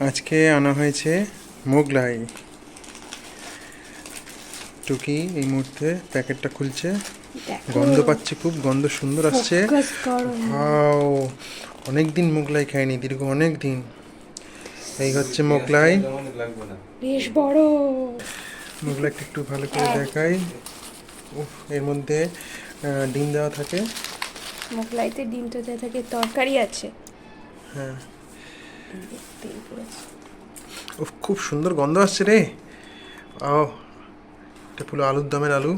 আজকে আনা হয়েছে মোগলাই। টুকি এই মুহূর্তে প্যাকেটটা খুলছে। গন্ধ পাচ্ছে খুব গন্ধ সুন্দর আসছে। হাও অনেক দিন মোগলাই খাইনি দীর্ঘ অনেক দিন এই হচ্ছে মোগলাই। বেশ বড়। মোগলাইটা একটু ভালো করে দেখাই। উফ, এর মধ্যে ডিম দেওয়া থাকে। মোগলাইতে ডিমটা যা থাকে তরকারি আছে। হ্যাঁ। তেল পড়েছে খুব সুন্দর গন্ধ আসছে রে। ও এটা পুরো আলুর দমের আলু।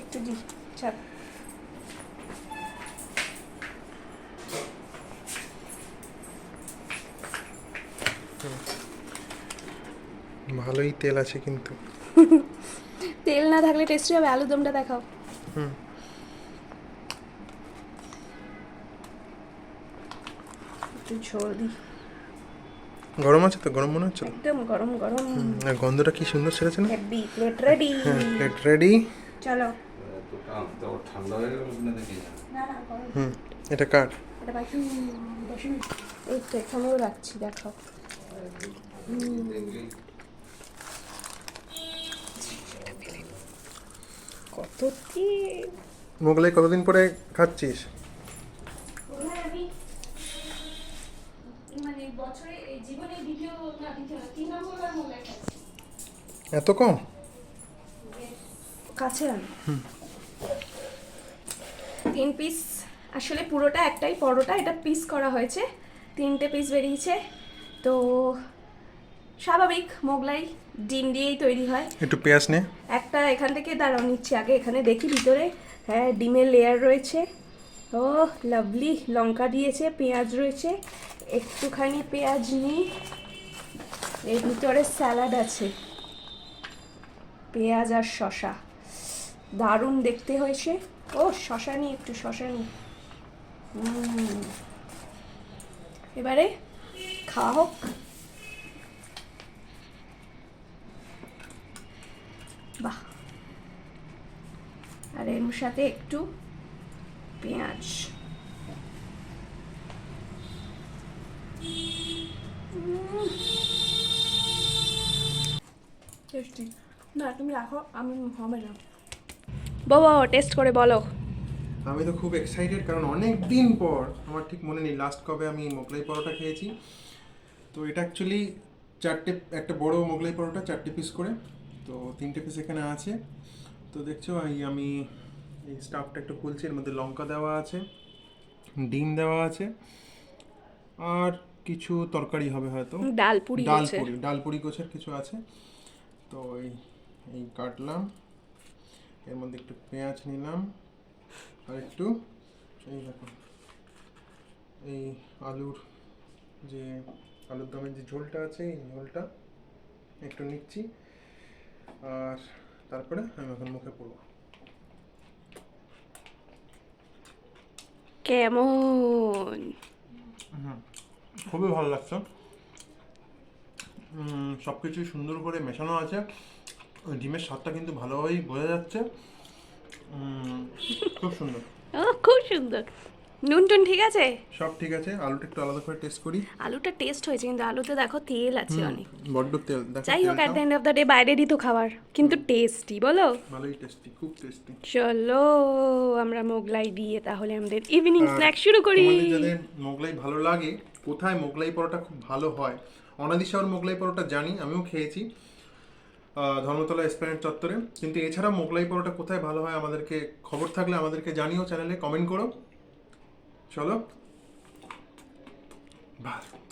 একটু দি চাপ ভালোই তেল আছে কিন্তু। তেল না থাকলে টেস্টি হবে আলু দমটা দেখাও। হুম। একটু ঝোল দি। গরম আছে তো? গরম মনে হচ্ছে? একদম গরম গরম। আর গন্ধটা কি সুন্দর ছেড়েছে না? হেভি প্লেট রেডি হ্যাঁ প্লেট রেডি চলো। ঠান্ডা হয়ে গেল না দেখি না না হুম এটা কার? এটা বাকি এই তো এখানেও রাখছি দেখাও কত তেল মোগলাই কতদিন পরে খাচ্ছিস? এত কম? কাছে তিন পিস আসলে পুরোটা একটাই পরোটা এটা পিস করা হয়েছে। তিনটে পিস বেরিয়েছে। তো স্বাভাবিক মোগলাই ডিম দিয়েই তৈরি হয়। একটু পেঁয়াজ নে। একটা এখান থেকে দাঁড়াও নিচ্ছি আগে এখানে দেখি ভিতরে। হ্যাঁ ডিমের লেয়ার রয়েছে। ও লাভলি লঙ্কা দিয়েছে পেঁয়াজ রয়েছে। একটুখানি পেঁয়াজ নিই। এর ভিতরে স্যালাড আছে। পেঁয়াজ আর শশা দারুণ দেখতে হয়েছে। ও শশা নিই একটু শশা নিই। এবারে খাওয়া হোক। বাহ। আর এর সাথে একটু পেঁয়াজ। টেস্টি। না তুমি রাখো আমি হবে না বাবা টেস্ট করে বলো। আমি তো খুব এক্সাইটেড কারণ অনেক দিন পর আমার ঠিক মনে নেই লাস্ট কবে আমি মোগলাই পরোটা খেয়েছি। তো এটা অ্যাকচুয়ালি চারটে একটা বড় মোগলাই পরোটা চারটে পিস করে। তো তিনটে পিস এখানে আছে। তো দেখছ এই আমি এই স্টাফটা একটু খুলছি এর মধ্যে লঙ্কা দেওয়া আছে ডিম দেওয়া আছে আর কিছু তরকারি হবে হয়তো। ডাল পুরি ডাল আছে। পুরি ডাল পুরি গোছের কিছু আছে। তো এই এই কাটলাম। এর মধ্যে একটু পেঁয়াজ নিলাম। আর একটু এই দেখো এই আলুর যে আলুর দমের যে ঝোলটা আছে এই ঝোলটা একটু নিচ্ছি। আর তারপরে আমি এখন মুখে পড়ব। কেমন? খুবই ভালো লাগছে। সব কিছুই সুন্দর করে মেশানো আছে। ওই ডিমের স্বাদটা কিন্তু ভালোভাবেই বোঝা যাচ্ছে। খুব সুন্দর। ও খুব সুন্দর। নুন টুন ঠিক আছে? সব ঠিক আছে আলুটা একটু আলাদা করে টেস্ট করি। আলুটা টেস্ট হয়েছে কিন্তু আলুতে দেখো তেল আছে অনেক। বড্ড তেল যাই হোক at the end of the day বাইরেরই তো খাবার কিন্তু টেস্টি বলো? ভালোই টেস্টি খুব টেস্টি চলো আমরা মোগলাই দিয়ে তাহলে আমাদের ইভিনিং স্ন্যাক শুরু করি। যাদের মোগলাই ভালো লাগে কোথায় মোগলাই পরোটা খুব ভালো হয়? অনাদিশাওয়ার মোগলাই পরোটা জানি আমিও খেয়েছি। ধর্মতলা এসপ্ল্যানেড চত্বরে। কিন্তু এছাড়া মোগলাই পরোটা কোথায় ভালো হয় আমাদেরকে খবর থাকলে আমাদেরকে জানিও চ্যানেলে কমেন্ট করো। চলো। বাহ।